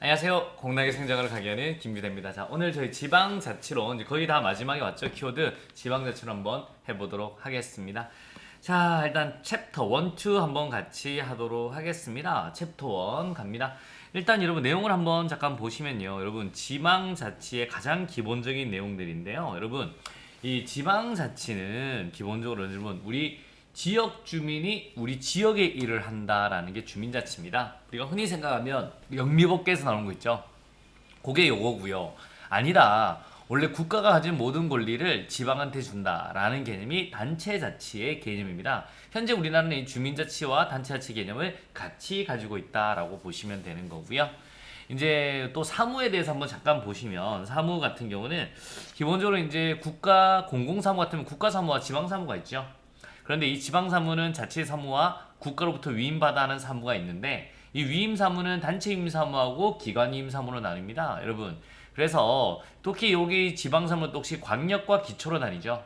안녕하세요. 공락의 생장을 가게 하는 김규대입니다. 자, 오늘 저희 지방자치론 이제 거의 다 마지막에 왔죠. 키워드 지방자치론 한번 해보도록 하겠습니다. 자, 일단 챕터 1, 2 한번 같이 하도록 하겠습니다. 챕터 1 갑니다. 일단 여러분 내용을 한번 잠깐 보시면요. 여러분 지방자치의 가장 기본적인 내용들인데요. 여러분 이 지방자치는 기본적으로 여러분 우리 지역 주민이 우리 지역의 일을 한다라는 게 주민자치입니다. 우리가 흔히 생각하면 영미법계에서 나오는 거 있죠. 그게 요거고요. 아니다. 원래 국가가 가진 모든 권리를 지방한테 준다라는 개념이 단체자치의 개념입니다. 현재 우리나라는 이 주민자치와 단체자치 개념을 같이 가지고 있다라고 보시면 되는 거고요. 이제 또 사무에 대해서 한번 잠깐 보시면 사무 같은 경우는 기본적으로 이제 국가 공공사무 같으면 국가사무와 지방사무가 있죠. 그런데 이 지방 사무는 자치 사무와 국가로부터 위임받아 하는 사무가 있는데 이 위임 사무는 단체 위임 사무하고 기관 위임 사무로 나뉩니다. 여러분. 그래서 특히 여기 지방 사무는 또 혹시 광역과 기초로 나뉘죠.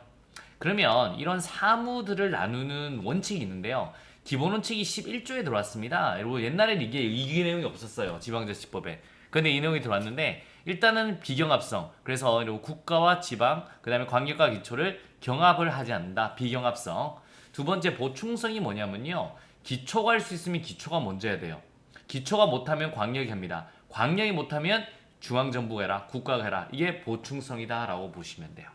그러면 이런 사무들을 나누는 원칙이 있는데요. 기본 원칙이 11조에 들어왔습니다. 여러분 옛날엔 이게 이 내용이 없었어요. 지방자치법에. 근데 이 내용이 들어왔는데 일단은 비경합성. 그래서 국가와 지방, 그 다음에 광역과 기초를 경합을 하지 않는다. 비경합성. 두 번째 보충성이 뭐냐면요. 기초가 할 수 있으면 기초가 먼저 해야 돼요. 기초가 못하면 광역이 합니다. 광역이 못하면 중앙정부가 해라, 국가가 해라. 이게 보충성이다 라고 보시면 돼요.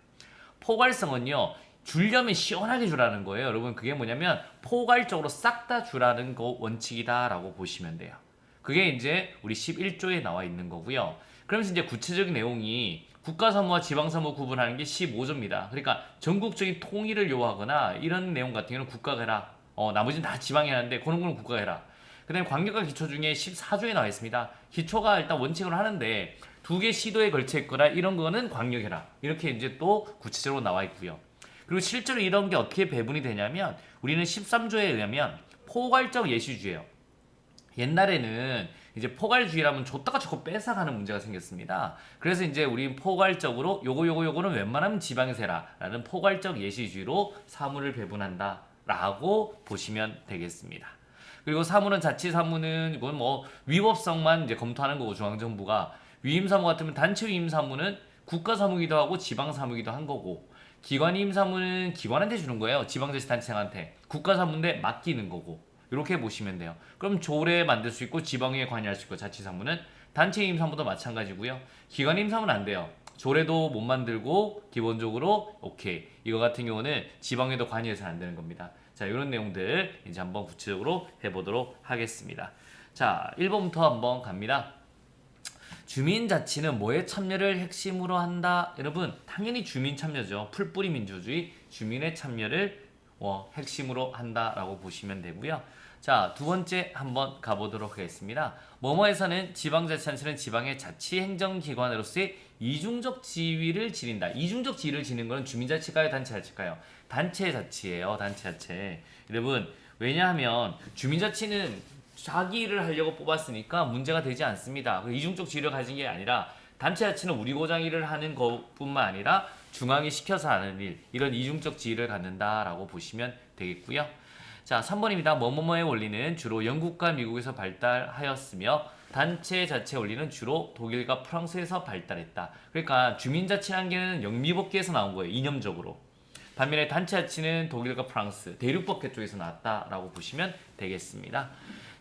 포괄성은요. 주려면 시원하게 주라는 거예요. 여러분 그게 뭐냐면 포괄적으로 싹 다 주라는 거 원칙이다 라고 보시면 돼요. 그게 이제 우리 11조에 나와 있는 거고요. 그러면서 이제 구체적인 내용이 국가사무와 지방사무 구분하는 게 15조입니다. 그러니까 전국적인 통일을 요하거나 이런 내용 같은 경우는 국가가 해라. 어, 나머지는 다 지방이 하는데 그런 거는 국가가 해라. 그 다음에 광역과 기초 중에 14조에 나와 있습니다. 기초가 일단 원칙으로 하는데 두 개 시도에 걸쳐 있거나 이런 거는 광역해라. 이렇게 이제 또 구체적으로 나와 있고요. 그리고 실제로 이런 게 어떻게 배분이 되냐면 우리는 13조에 의하면 포괄적 예시주예요. 옛날에는 이제 포괄주의라면 줬다가 자꾸 뺏어가는 문제가 생겼습니다. 그래서 이제 우리 포괄적으로 요거 요거 요거는 웬만하면 지방에서 해라라는 포괄적 예시주의로 사무를 배분한다라고 보시면 되겠습니다. 그리고 사무는 자치 사무는 이건 뭐 위법성만 이제 검토하는 거고 중앙정부가 위임 사무 같으면 단체 위임 사무는 국가 사무기도 하고 지방 사무기도 한 거고 기관 위임 사무는 기관한테 주는 거예요. 지방자치단체장한테 국가 사무인데 맡기는 거고 이렇게 보시면 돼요. 그럼 조례 만들 수 있고 지방에 관여할 수 있고 자치사무는 단체 임사무도 마찬가지고요. 기관 임사무는 안 돼요. 조례도 못 만들고 기본적으로 오케이 이거 같은 경우는 지방에도 관여해서 안 되는 겁니다. 자 이런 내용들 이제 한번 구체적으로 해보도록 하겠습니다. 자 1번부터 한번 갑니다. 주민자치는 뭐에 참여를 핵심으로 한다? 여러분 당연히 주민 참여죠. 풀뿌리 민주주의 주민의 참여를 어, 핵심으로 한다라고 보시면 되고요. 자, 두 번째 한번 가보도록 하겠습니다. 뭐뭐에서는 지방자치단체는 지방의 자치행정기관으로서의 이중적 지위를 지닌다. 이중적 지위를 지닌 거는 주민자치가요, 단체자치가요? 단체자치예요, 단체자치. 여러분, 왜냐하면 주민자치는 자기 일을 하려고 뽑았으니까 문제가 되지 않습니다. 그 이중적 지위를 가진 게 아니라 단체 자치는 우리 고장 일을 하는 것뿐만 아니라 중앙이 시켜서 하는 일 이런 이중적 지위를 갖는다라고 보시면 되겠고요. 자, 3번입니다. 뭐뭐뭐의 원리는 주로 영국과 미국에서 발달하였으며 단체 자체 원리는 주로 독일과 프랑스에서 발달했다. 그러니까 주민자치라는 영미법계에서 나온 거예요. 이념적으로. 반면에 단체 자치는 독일과 프랑스, 대륙법계 쪽에서 나왔다라고 보시면 되겠습니다.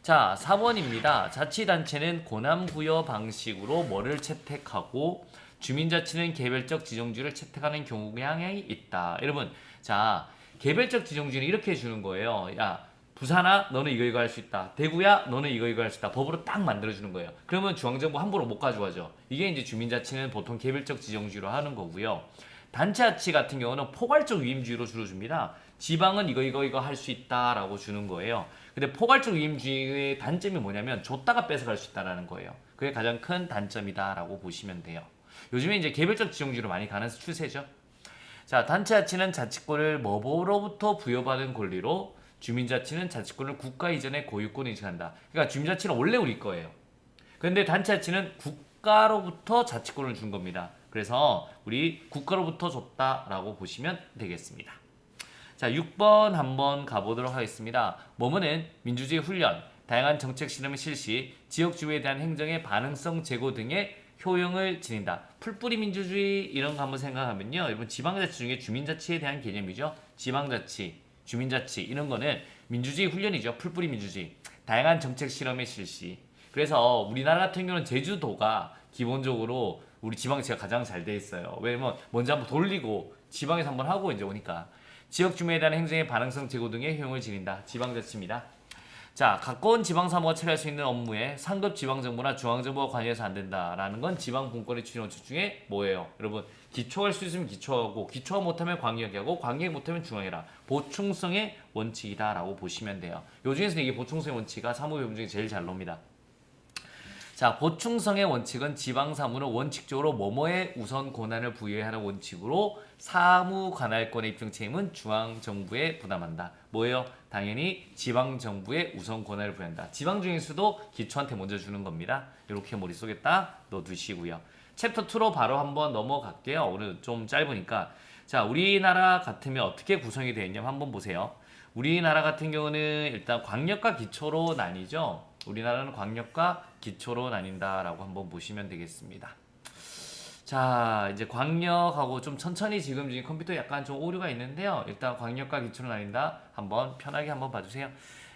자, 4번입니다. 자치단체는 고남부여 방식으로 뭐를 채택하고 주민자치는 개별적 지정주를 채택하는 경향이 있다. 여러분, 자, 개별적 지정주는 이렇게 해주는 거예요. 야, 부산아, 너는 이거 이거 할 수 있다. 대구야, 너는 이거 이거 할 수 있다. 법으로 딱 만들어주는 거예요. 그러면 중앙정부 함부로 못 가져가죠. 이게 이제 주민자치는 보통 개별적 지정주의로 하는 거고요. 단체자치 같은 경우는 포괄적 위임주의로 주로 줍니다. 지방은 이거 이거 이거 할 수 있다라고 주는 거예요. 근데 포괄적 위임주의의 단점이 뭐냐면 줬다가 뺏어갈 수 있다라는 거예요. 그게 가장 큰 단점이다라고 보시면 돼요. 요즘에 이제 개별적 지정주의로 많이 가는 추세죠. 자, 단체자치는 자치권을 뭐로부터 부여받은 권리로 주민자치는 자치권을 국가 이전의 고유권에 인식한다. 그러니까 주민자치는 원래 우리 거예요. 그런데 단체자치는 국가로부터 자치권을 준 겁니다. 그래서 우리 국가로부터 줬다라고 보시면 되겠습니다. 자, 6번 한번 가보도록 하겠습니다. 뭐뭐는 민주주의 훈련, 다양한 정책 실험의 실시, 지역 주의에 대한 행정의 반응성 제고 등의 효용을 지닌다. 풀뿌리 민주주의 이런 거 한번 생각하면요. 여러분 지방자치 중에 주민자치에 대한 개념이죠. 지방자치, 주민자치 이런 거는 민주주의 훈련이죠. 풀뿌리 민주주의. 다양한 정책 실험의 실시. 그래서 우리나라 같은 경우는 제주도가 기본적으로 우리 지방자치가 가장 잘 돼 있어요. 왜냐면 먼저 한번 돌리고 지방에서 한번 하고 이제 오니까 지역 주민에 대한 행정의 반응성 제고 등의 효용을 지닌다. 지방자치입니다. 자, 가까운 지방 사무가 처리할 수 있는 업무에 상급 지방 정부나 중앙 정부가 관여해서 안 된다라는 건 지방 분권의 추진 원칙 중에 뭐예요? 여러분, 기초할 수 있으면 기초하고 기초가 못하면 광역이 하고 광역이 못하면 중앙이라 보충성의 원칙이다라고 보시면 돼요. 요 중에서 이게 보충성의 원칙이 사무배분 중에 제일 잘 나옵니다. 자, 보충성의 원칙은 지방 사무는 원칙적으로 뭐뭐에 우선 권한을 부여해야 하는 원칙으로 사무 관할권의 입증 책임은 중앙 정부에 부담한다. 뭐예요? 당연히 지방 정부에 우선 권한을 부여한다. 지방 중에서도 기초한테 먼저 주는 겁니다. 이렇게 머릿속에 딱 넣어두시고요. 챕터 2로 바로 한번 넘어갈게요. 오늘 좀 짧으니까. 자, 우리나라 같으면 어떻게 구성이 되어 있냐면 한번 보세요. 우리나라 같은 경우는 일단 광역과 기초로 나뉘죠. 우리나라는 광역과 기초로 나뉜다라고 한번 보시면 되겠습니다. 자, 이제 광역하고 좀 천천히 지금 지금 컴퓨터 약간 좀 오류가 있는데요. 일단 광역과 기초로 나뉜다. 한번 편하게 한번 봐주세요.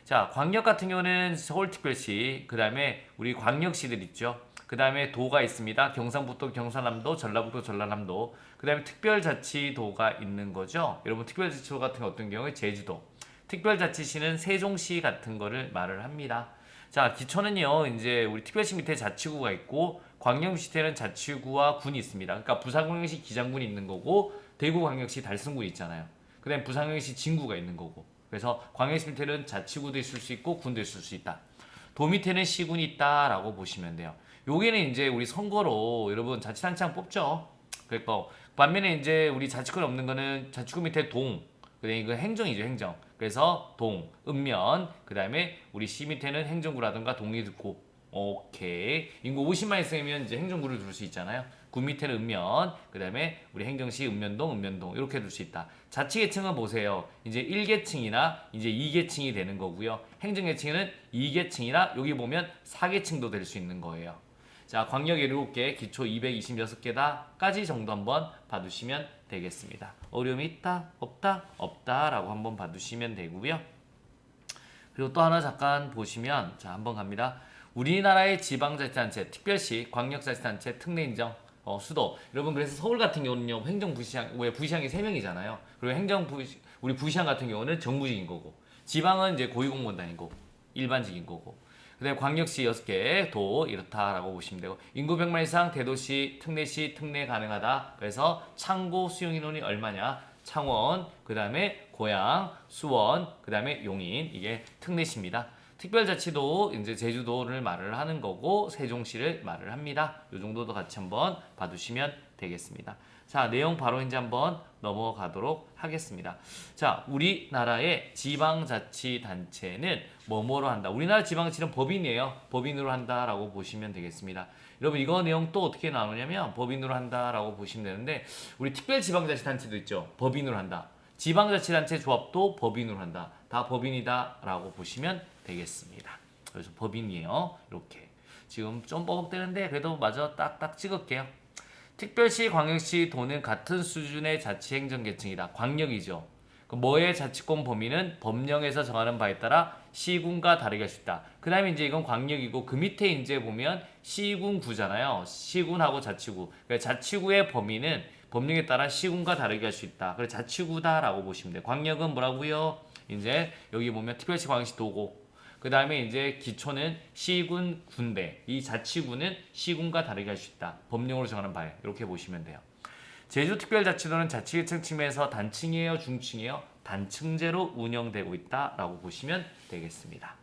자, 광역 같은 경우는 서울특별시, 그 다음에 우리 광역시들 있죠. 그 다음에 도가 있습니다. 경상북도, 경상남도, 전라북도, 전라남도. 그 다음에 특별자치도가 있는 거죠. 여러분 특별자치도 같은 거 어떤 경우에 제주도. 특별자치시는 세종시 같은 거를 말을 합니다. 자, 기초는요, 이제 우리 특별시 밑에 자치구가 있고, 광역시 밑에는 자치구와 군이 있습니다. 그러니까 부산광역시 기장군이 있는 거고, 대구광역시 달성군이 있잖아요. 그 다음에 부산광역시 진구가 있는 거고. 그래서 광역시 밑에는 자치구도 있을 수 있고, 군도 있을 수 있다. 도 밑에는 시군이 있다라고 보시면 돼요. 여기는 이제 우리 선거로 여러분 자치단체장 뽑죠. 그러니까 반면에 이제 우리 자치권 없는 거는 자치구 밑에 동, 이거 행정이죠 행정. 그래서 동, 읍면, 그 다음에 우리 시 밑에는 행정구라든가 동이 듣고 오케이 인구 50만 있으면 이제 행정구를 둘 수 있잖아요. 군 밑에는 읍면, 그 다음에 우리 행정시 읍면동, 읍면동 이렇게 둘 수 있다. 자치계층은 보세요. 이제 1계층이나 이제 2계층이 되는 거고요. 행정계층에는 2계층이나 여기 보면 4계층도 될 수 있는 거예요. 자, 광역 7개, 기초 226개다까지 정도 한번 봐두시면 되겠습니다. 어려움이 있다, 없다, 없다라고 한번 봐두시면 되고요. 그리고 또 하나 잠깐 보시면 자 한번 갑니다. 우리나라의 지방자치단체, 특별시, 광역자치단체, 특례 인정, 어, 수도. 여러분 그래서 서울 같은 경우는요 행정부시장 왜 부시장이 세 명이잖아요. 그리고 행정부 우리 부시장 같은 경우는 정부직인 거고, 지방은 이제 고위공무원단이고 일반직인 거고. 그다음에 광역시 6개, 도 이렇다라고 보시면 되고 인구 100만 이상 대도시, 특례시, 특례 가능하다. 그래서 창고 수용 인원이 얼마냐? 창원, 그다음에 고양, 수원, 그다음에 용인 이게 특례시입니다. 특별자치도 이제 제주도를 말을 하는 거고 세종시를 말을 합니다. 이 정도도 같이 한번 봐두시면 되겠습니다. 자 내용 바로 이제 한번 넘어가도록 하겠습니다. 자 우리나라의 지방자치단체는 뭐뭐로 한다. 우리나라 지방자치는 법인이에요. 법인으로 한다라고 보시면 되겠습니다. 여러분 이거 내용 또 어떻게 나오냐면 법인으로 한다라고 보시면 되는데 우리 특별지방자치단체도 있죠. 법인으로 한다. 지방자치단체 조합도 법인으로 한다. 다 법인이다라고 보시면 되겠습니다. 그래서 법인이에요. 이렇게 지금 좀 뻐벅대는데 그래도 마저 딱딱 찍을게요. 특별시, 광역시, 도는 같은 수준의 자치행정계층이다. 광역이죠. 그 뭐의 자치권 범위는 법령에서 정하는 바에 따라 시군과 다르게 할 수 있다. 그 다음에 이제 이건 광역이고 그 밑에 이제 보면 시군구잖아요. 시군하고 자치구. 그러니까 자치구의 범위는 법령에 따라 시군과 다르게 할 수 있다. 그래서 자치구다라고 보시면 돼요. 광역은 뭐라고요? 이제 여기 보면 특별시, 광역시, 도고. 그 다음에 이제 기초는 시군, 군대. 이 자치구는 시군과 다르게 할 수 있다. 법령으로 정하는 바에 이렇게 보시면 돼요. 제주특별자치도는 자치계층 측면에서 단층이에요, 중층이에요? 단층제로 운영되고 있다라고 보시면 되겠습니다.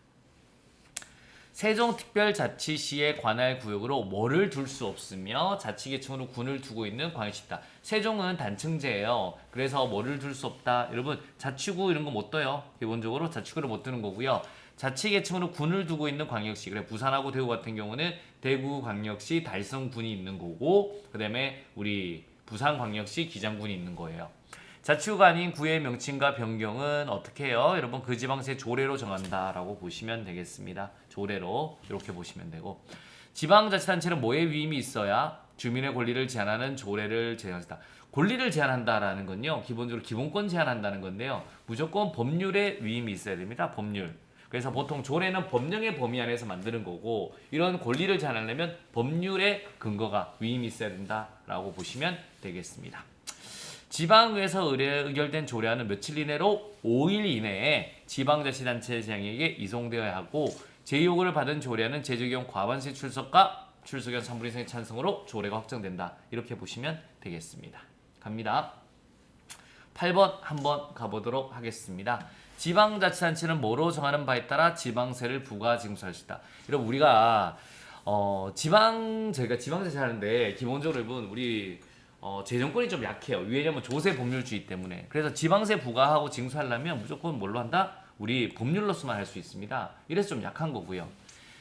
세종특별자치시의 관할 구역으로 뭐를 둘 수 없으며 자치계층으로 군을 두고 있는 광역시다. 세종은 단층제예요. 그래서 뭐를 둘 수 없다. 여러분 자치구 이런 거못 떠요. 기본적으로 자치구를 못 두는 거고요. 자치계층으로 군을 두고 있는 광역시. 그래 부산하고 대구 같은 경우는 대구 광역시 달성군이 있는 거고 그다음에 우리 부산 광역시 기장군이 있는 거예요. 자치구가 아닌 구의 명칭과 변경은 어떻게 해요? 여러분 그 지방세 조례로 정한다라고 보시면 되겠습니다. 조례로 이렇게 보시면 되고 지방자치단체는 뭐에 위임이 있어야 주민의 권리를 제한하는 조례를 제정한다. 권리를 제한한다라는 건요. 기본적으로 기본권 제한한다는 건데요. 무조건 법률에 위임이 있어야 됩니다. 법률. 그래서 보통 조례는 법령의 범위 안에서 만드는 거고 이런 권리를 제한하려면 법률의 근거가 위임이 있어야 된다라고 보시면 되겠습니다. 지방의회에서 의뢰, 의결된 조례안은 며칠 이내로 5일 이내에 지방자치단체 장에게 이송되어야 하고 제의요구를 받은 조례안은 제주경 과반수 출석과 출석연 3분 이상의 찬성으로 조례가 확정된다. 이렇게 보시면 되겠습니다. 갑니다. 8번 한번 가보도록 하겠습니다. 지방자치단체는 뭐로 정하는 바에 따라 지방세를 부과 징수할 수 있다. 여러분 우리가 어, 지방 저희가 지방자치 하는데 기본적으로 여러분 우리 어, 재정권이 좀 약해요. 왜냐면 조세 법률주의 때문에. 그래서 지방세 부과하고 징수하려면 무조건 뭘로 한다? 우리 법률로서만 할 수 있습니다. 이래서 좀 약한 거고요.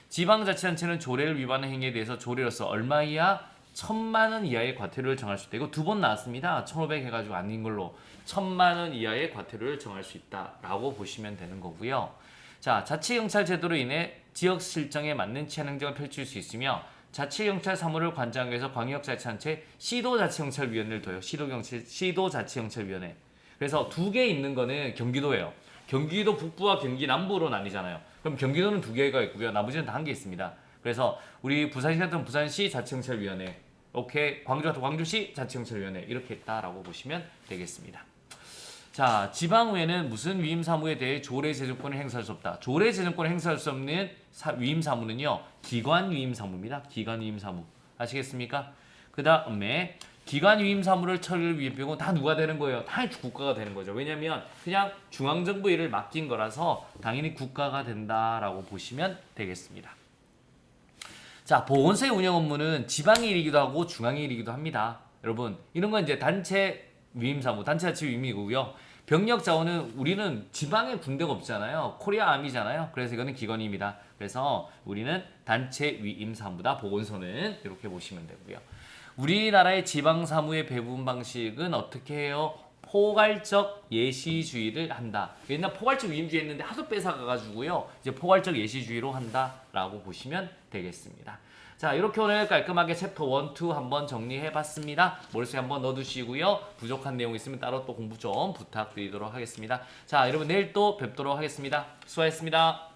지방자치단체는 조례를 위반한 행위에 대해서 조례로서 얼마 이하 천만 원 이하의 과태료를 정할 수 있다. 이거 두 번 나왔습니다. 1,500 해가지고 아닌 걸로 천만 원 이하의 과태료를 정할 수 있다라고 보시면 되는 거고요. 자, 자치경찰 제도로 인해 지역 실정에 맞는 치안 행정을 펼칠 수 있으며 자치경찰 사무를 관장하기 위해서 광역자치단체 시도자치경찰위원회를 둬요. 시도경찰 시도자치경찰위원회. 그래서 두 개 있는 거는 경기도예요. 경기도 북부와 경기 남부로 나뉘잖아요. 그럼 경기도는 두 개가 있고요. 나머지는 다 한 개 있습니다. 그래서 우리 부산시 같은 부산시 자치경찰위원회, 오케이 광주 같은 광주시 자치경찰위원회 이렇게 있다라고 보시면 되겠습니다. 자, 지방의회는 무슨 위임 사무에 대해 조례 제정권을 행사할 수 없다. 조례 제정권을 행사할 수 없는 사- 위임 사무는요, 기관 위임 사무입니다. 기관 위임 사무 아시겠습니까? 그 다음에 기관 위임 사무를 처리를 위해 병은 다 누가 되는 거예요? 다 국가가 되는 거죠. 왜냐하면 그냥 중앙정부 일을 맡긴 거라서 당연히 국가가 된다라고 보시면 되겠습니다. 자, 보건소의 운영 업무는 지방의 일이기도 하고 중앙의 일이기도 합니다. 여러분, 이런 건 이제 단체 위임 사무, 단체 자치 위임이고요. 병력 자원은 우리는 지방에 군대가 없잖아요. 코리아 암이잖아요. 그래서 이거는 기관입니다. 그래서 우리는 단체 위임 사무다. 보건소는 이렇게 보시면 되고요. 우리나라의 지방 사무의 배분 방식은 어떻게 해요? 포괄적 예시주의를 한다. 옛날 포괄적 위임주의 했는데 하도 뺏어가가지고요. 이제 포괄적 예시주의로 한다라고 보시면 되겠습니다. 자, 이렇게 오늘 깔끔하게 챕터 1, 2 한번 정리해봤습니다. 머릿속에 한번 넣어두시고요. 부족한 내용 있으면 따로 또 공부 좀 부탁드리도록 하겠습니다. 자, 여러분 내일 또 뵙도록 하겠습니다. 수고하셨습니다.